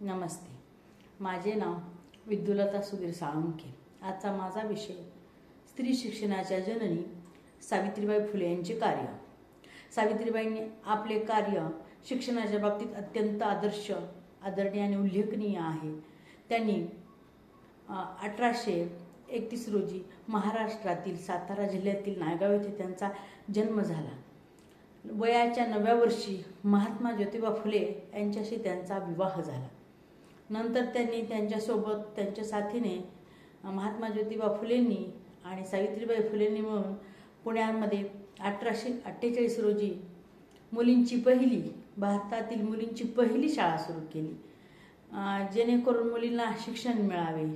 नमस्ते. माझे नाव विद्युलता सुधीर साळुंके आजचा माझा विषय स्त्री शिक्षणाच्या जननी सावित्रीबाई फुले यांचे कार्य. सावित्रीबाईंनी आपले कार्य शिक्षणाच्या बाबतीत अत्यंत आदर्श आदरणीय आणि उल्लेखनीय आहे. त्यांनी अठराशे एकतीस रोजी महाराष्ट्रातील सातारा जिल्ह्यातील नायगाव येथे त्यांचा जन्म झाला. वयाच्या नव्या वर्षी महात्मा ज्योतिबा फुले यांच्याशी त्यांचा विवाह झाला. नंतर त्यांनी त्यांच्यासोबत त्यांच्या साथीने महात्मा ज्योतिबा फुलेंनी आणि सावित्रीबाई फुलेंनी मिळून पुण्यामध्ये अठराशे अठ्ठेचाळीस रोजी मुलींची पहिली भारतातील मुलींची पहिली शाळा सुरू केली. जेणेकरून मुलींना शिक्षण मिळावे.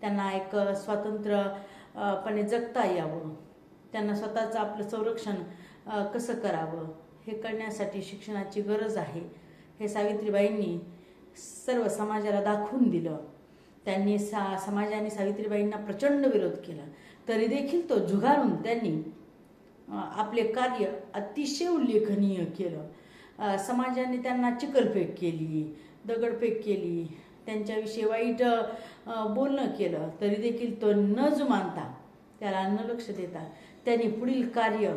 त्यांना एक स्वातंत्र्यपणे जगता यावं. त्यांना स्वतःचं आपलं संरक्षण कसं करावं? हे करण्यासाठी शिक्षणाची गरज आहे. हे सावित्रीबाईंनी सर्व समाजाला दाखवून दिलं. त्यांनी सा समाजाने सावित्रीबाईंना प्रचंड विरोध केला. तरी देखील तो झुगारून त्यांनी आपले कार्य अतिशय उल्लेखनीय केलं. समाजाने त्यांना चिकलफेक केली दगडफेक केली त्यांच्याविषयी वाईट बोलणं केलं. तरी देखील तो न जुमानता त्याला न लक्ष देता त्यांनी पुढील कार्य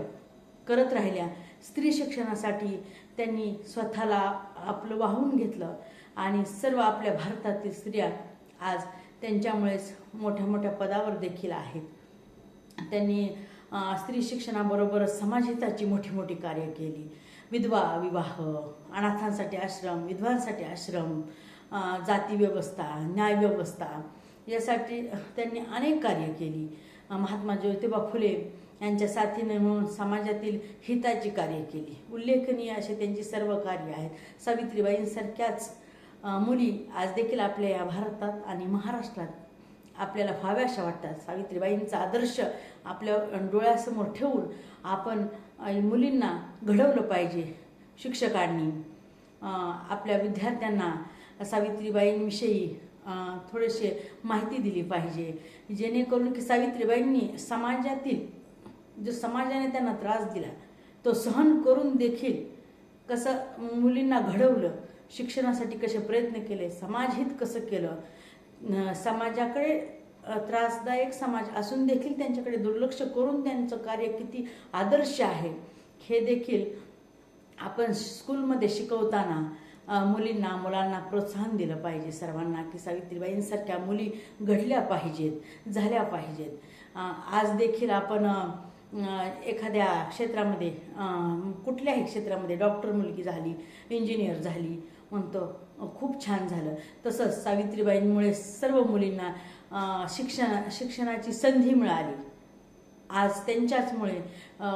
करत राहिल्या. स्त्री शिक्षणासाठी त्यांनी स्वतःला आपलं वाहून घेतलं. आणि सर्व आपल्या भारतातील स्त्रिया आज त्यांच्यामुळेच मोठ्या मोठ्या पदावर देखील आहेत. त्यांनी स्त्री शिक्षणाबरोबरच समाजहिताची मोठी मोठी कार्य केली. विधवा विवाह अनाथांसाठी आश्रम विधवांसाठी आश्रम जातीव्यवस्था जाती व्यवस्था न्याय व्यवस्था यासाठी त्यांनी अनेक कार्य केली. महात्मा ज्योतिबा फुले यांच्या साथीने म्हणून समाजातील हिताची कार्य केली. उल्लेखनीय असे त्यांची सर्व कार्य आहेत. सावित्रीबाईंसारख्याच मुली आज देखील आपल्या या भारतात आणि महाराष्ट्रात आपल्याला फाव्याशा वाटतात. सावित्रीबाईंचा आदर्श आपल्या डोळ्यासमोर ठेवून आपण मुलींना घडवलं पाहिजे शिक्षकांनी. आपल्या विद्यार्थ्यांना सावित्रीबाईंविषयी थोडेसे माहिती दिली पाहिजे. जेणेकरून की सावित्रीबाईंनी समाजातील जो समाजाने त्यांना त्रास दिला तो सहन करून देखील कसं मुलींना घडवलं शिक्षणासाठी कसे प्रयत्न केले समाजहित कसं केलं समाजाकडे त्रासदायक समाज असून देखील त्यांच्याकडे दुर्लक्ष करून त्यांचं कार्य किती आदर्श आहे हे देखील आपण स्कूलमध्ये शिकवताना मुलींना मुलांना प्रोत्साहन दिलं पाहिजे सर्वांना की सावित्रीबाईंसारख्या मुली घडल्या पाहिजेत झाल्या पाहिजेत. आज देखील आपण एखाद्या क्षेत्रामध्ये कुठल्याही क्षेत्रामध्ये डॉक्टर मुलगी झाली इंजिनियर झाली म्हणतो खूप छान झालं. तसंच सावित्रीबाईंमुळे सर्व मुलींना शिक्षणा शिक्षण शिक्षणाची संधी मिळाली. आज त्यांच्याचमुळे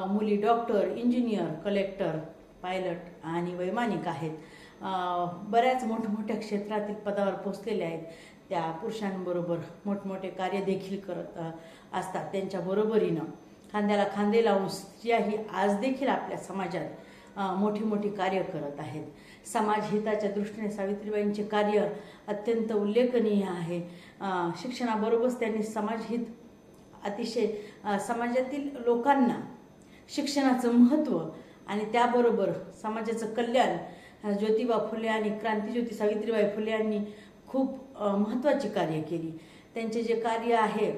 मुली डॉक्टर इंजिनियर कलेक्टर पायलट आणि वैमानिक आहेत. बऱ्याच मोठमोठ्या क्षेत्रातील पदावर पोचलेल्या आहेत. त्या पुरुषांबरोबर मोठमोठे कार्य देखील करत असतात. त्यांच्या बरोबरीनं खांद्याला खांदे लावून स्त्रियाही आज देखील आपल्या समाजात मोठी मोठी कार्य करत आहेत. समाजहिताच्या दृष्टीने सावित्रीबाईंचे कार्य अत्यंत उल्लेखनीय आहे. शिक्षणाबरोबरच त्यांनी समाजहित अतिशय समाजातील लोकांना शिक्षणाचं महत्त्व आणि त्याबरोबर समाजाचं कल्याण ज्योतिबा फुले आणि क्रांतीज्योती सावित्रीबाई फुले यांनी खूप महत्त्वाची कार्य केली. त्यांचे जे कार्य आहे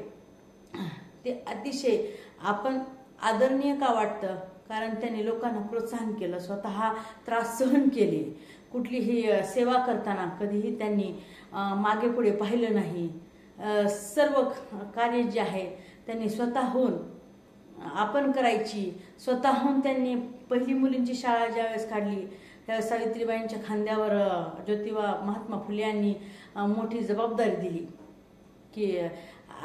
ते अतिशय आपण आदरणीय का वाटतं? कारण त्यांनी लोकांना प्रोत्साहन केलं स्वतः त्रास सहन केले. कुठलीही सेवा करताना कधीही त्यांनी मागे पुढे पाहिलं नाही. सर्व कार्य जे आहे त्यांनी स्वतःहून आपण करायची. स्वतःहून त्यांनी पहिली मुलींची शाळा ज्यावेळेस काढली त्यावेळेस सावित्रीबाईंच्या खांद्यावर ज्योतिबा महात्मा फुले यांनी मोठी जबाबदारी दिली. की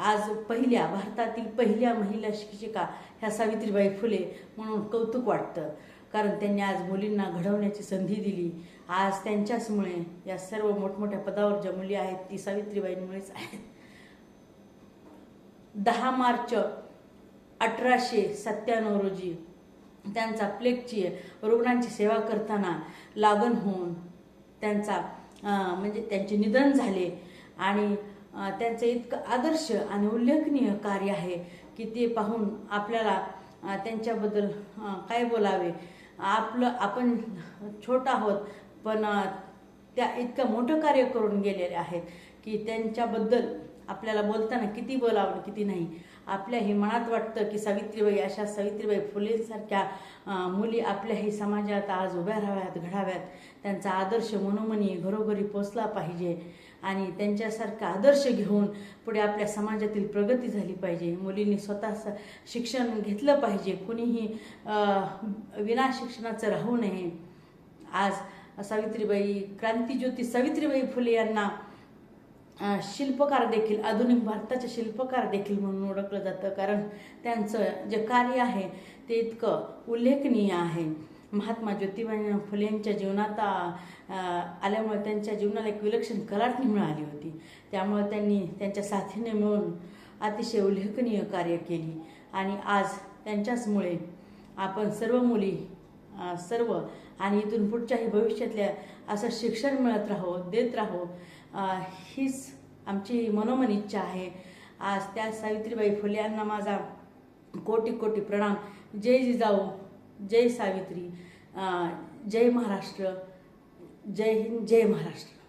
आज पहिल्या भारतातील पहिल्या महिला शिक्षिका ह्या सावित्रीबाई फुले म्हणून कौतुक वाटतं. कारण त्यांनी आज मुलींना घडवण्याची संधी दिली. आज त्यांच्याचमुळे या सर्व मोठमोठ्या पदावर ज्या मुली आहेत ती सावित्रीबाईंमुळेच आहेत. दहा मार्च अठराशे सत्त्याण्णव रोजी त्यांचा प्लेगची रुग्णांची सेवा करताना लागण होऊन त्यांचा म्हणजे त्यांचे निधन झाले. आणि त्यांचं इतकं आदर्श आणि उल्लेखनीय कार्य आहे की ते पाहून आपल्याला त्यांच्याबद्दल काय बोलावे? आपलं आपण छोटा आहोत पण त्या इतकं मोठं कार्य करून गेलेले आहेत की त्यांच्याबद्दल आपल्याला बोलताना किती बोलावं किती नाही? आपल्याही मनात वाटतं की सावित्रीबाई अशा सावित्रीबाई फुलेसारख्या मुली मुली आपल्याही समाजात आज उभ्या राहाव्यात घडाव्यात. त्यांचा आदर्श मनोमनी घरोघरी पोचला पाहिजे. आणि त्यांच्यासारखा आदर्श घेऊन पुढे आपल्या समाजातील प्रगती झाली पाहिजे. मुलींनी स्वतः स- शिक्षण घेतलं पाहिजे. कुणीही विना शिक्षणाचं राहू नये. आज सावित्रीबाई क्रांतीज्योती सावित्रीबाई फुले यांना शिल्पकार देखील आधुनिक भारताचे शिल्पकार देखील म्हणून ओळखलं जातं. कारण त्यांचं जे कार्य आहे ते इतकं उल्लेखनीय आहे. महात्मा ज्योतिबा फुलेंच्या जीवनात आल्यामुळे त्यांच्या जीवनाला एक विलक्षण कलाटणी मिळाली होती. त्यामुळे त्यांनी त्यांच्या साथीने मिळून अतिशय उल्लेखनीय कार्य केली. आणि आज त्यांच्याचमुळे आपण सर्व मुली सर्व आणि इथून पुढच्याही भविष्यातल्या असं शिक्षण मिळत राहो देत राहो हीच आमची मनोमन इच्छा आहे. आज त्या सावित्रीबाई फुले यांना माझा कोटी कोटी प्रणाम. जय जिजाऊ. जय सावित्री जय महाराष्ट्र जय हिंद जय महाराष्ट्र.